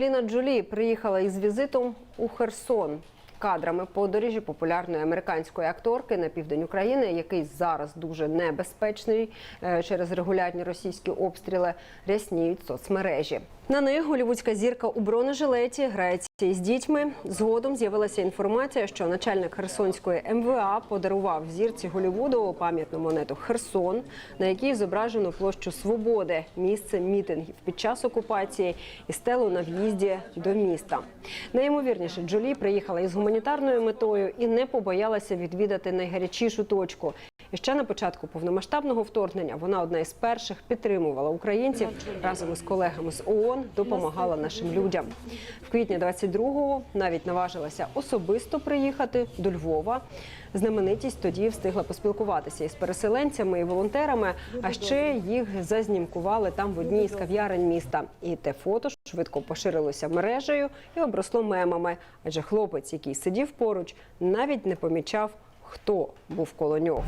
Ліна Джолі приїхала із візитом у Херсон. Кадрами подорожі популярної американської акторки на південь України, який зараз дуже небезпечний е, через регулярні російські обстріли, рясніють соцмережі. На них голівудська зірка у бронежилеті грається із дітьми. Згодом з'явилася інформація, що начальник Херсонської МВА подарував зірці Голівуду пам'ятну монету Херсон, на якій зображено площу Свободи, місце мітингів під час окупації і стелу на в'їзді до міста. Найімовірніше, Джолі приїхала із гуманітарною метою і не побоялася відвідати найгарячішу точку. І ще на початку повномасштабного вторгнення вона одна із перших підтримувала українців разом із колегами з ООН, допомагала нашим людям. В квітні 22-го навіть наважилася особисто приїхати до Львова. Знаменитість тоді встигла поспілкуватися із переселенцями і волонтерами. А ще їх зазнімкували там в одній із кав'ярень міста. І те фото швидко поширилося мережею і обросло мемами. Адже хлопець, який сидів поруч, навіть не помічав, хто був коло нього.